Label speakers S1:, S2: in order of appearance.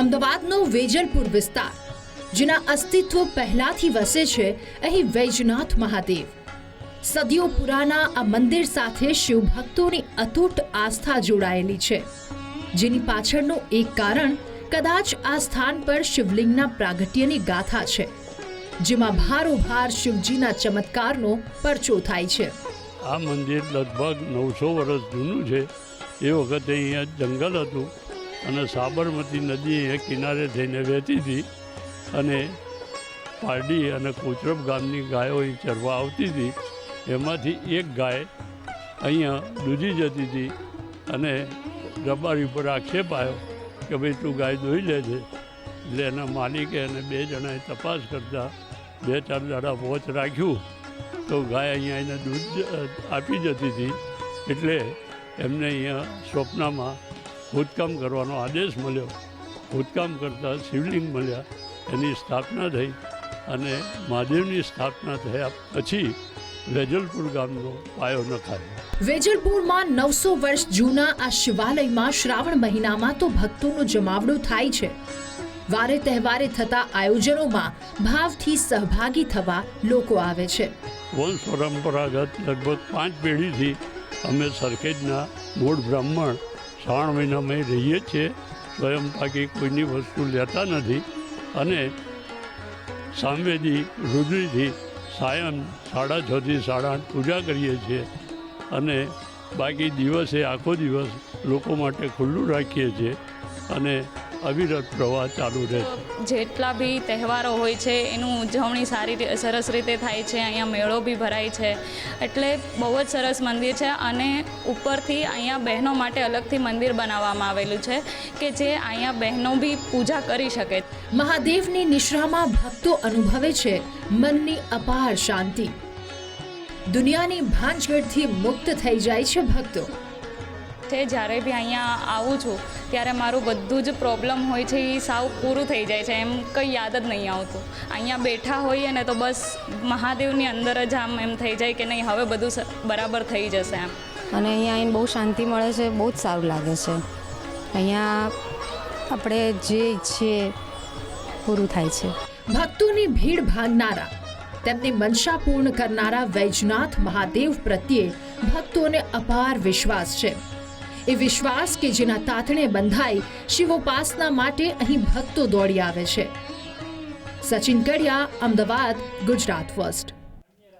S1: અમદાવાદનો વેજલપુર વિસ્તાર, જેના અસ્તિત્વ પહેલાથી વસે છે અહીં વૈજનાથ મહાદેવ. સદીઓ પુરાના આ મંદિર સાથે શિવભક્તોની અતૂટ આસ્થા જોડાયેલી છે, જેની પાછળનું એક કારણ કદાચ આ સ્થાન પર શિવલિંગના પ્રાગટ્યની ગાથા છે, જેમાં ભારોભાર શિવજીના ચમત્કારનો પરચો થાય છે.
S2: આ મંદિર લગભગ નવસો વર્ષ જૂનું છે. એ વખતે અહીંયા જંગલ હતું. અને સાબરમતી નદી અહીંયા કિનારે થઈને વહેતી હતી અને પારડી અને કોચરબ ગામની ગાયો અહીં ચરવા આવતી હતી. એમાંથી એક ગાય અહીંયા દૂધી જતી હતી અને રબારી ઉપર આક્ષેપ આવ્યો કે ભાઈ તું ગાય દોઈ લે છે. એટલે એના માલિકે અને બે જણાએ તપાસ કરતા બે ચાર દાડા વોચ રાખ્યું તો ગાય અહીંયા એને દૂધ આપી જતી હતી. એટલે એમને અહીંયા સ્વપ્નમાં ખોદકામ કરવાનો આદેશ મળ્યો. ખોદકામ કરતાં શિવલિંગ મળ્યા. એની સ્થાપના થઈ અને મહાદેવની સ્થાપના થયા પછી વેજલપુર ગામનો પાયો નખાયો.
S1: વેજલપુરમાં નવસો વર્ષ જૂના આ શિવાલયમાં શ્રાવણ મહિનામાં તો ભક્તોનો જમાવડો થાય છે. વારે તહેવારે થતા આયોજનોમાં ભાવથી સહભાગી થવા લોકો આવે છે.
S2: વંશ પરંપરાગત લગભગ પાંચ પેઢીથી અમે સરખેજના મૂળ બ્રાહ્મણ શ્રાવણ મહિનામાં રહીએ છીએ સ્વયં બાકી કોઈની વસ્તુ લેતા નથી. અને સાંવેદી રુદ્રીથી સાયન સાડા છથી સાડા આઠ પૂજા કરીએ છીએ. અને બાકી દિવસે આખો દિવસ લોકો માટે ખુલ્લું રાખીએ છીએ. અને અવિરત પ્રવાહ ચાલુ રહે. છે
S3: જેટલા બી તહેવારો હોય છે એનું ઉજવણી સારી સરસ રીતે થાય છે અહીંયા મેળો બી ભરાય છે. એટલે બહુ જ સરસ મંદિર છે અને ઉપરથી અહીંયા બહેનો માટે અલગથી મંદિર બનાવવામાં આવેલું છે કે જે અહીંયા બહેનો બી પૂજા કરી શકે.
S1: મહાદેવની નિશ્રામાં ભક્તો અનુભવે છે મનની અપાર શાંતિ. દુનિયાની ભાંજગઢથી મુક્ત થઈ જાય છે ભક્તો.
S3: છે જ્યારે બી અહીંયા આવું છું ત્યારે મારું બધું જ પ્રોબ્લેમ હોય છે એ સાવ પૂરું થઈ જાય છે એમ કંઈ યાદ જ નહીં આવતું. અહીંયા બેઠા હોઈએ ને તો બસ મહાદેવની અંદર જ આમ એમ થઈ જાય કે નહીં હવે બધું બરાબર થઈ જશે એમ.
S4: અને અહીંયા આવીને બહુ શાંતિ મળે છે બહુ જ સારું લાગે છે. અહીંયા આપણે જે ઈચ્છીએ પૂરું થાય છે.
S1: ભક્તોની ભીડ ભાંગનારા તેમની મનસા પૂર્ણ કરનારા વૈજનાથ મહાદેવ પ્રત્યે ભક્તોને અપાર વિશ્વાસ છે. એ વિશ્વાસ કે જેના તાતણે બંધાઈ શિવોપાસના માટે અહીં ભક્તો દોડી આવે છે. સચિન કડિયા, અમદાવાદ, ગુજરાત ફર્સ્ટ.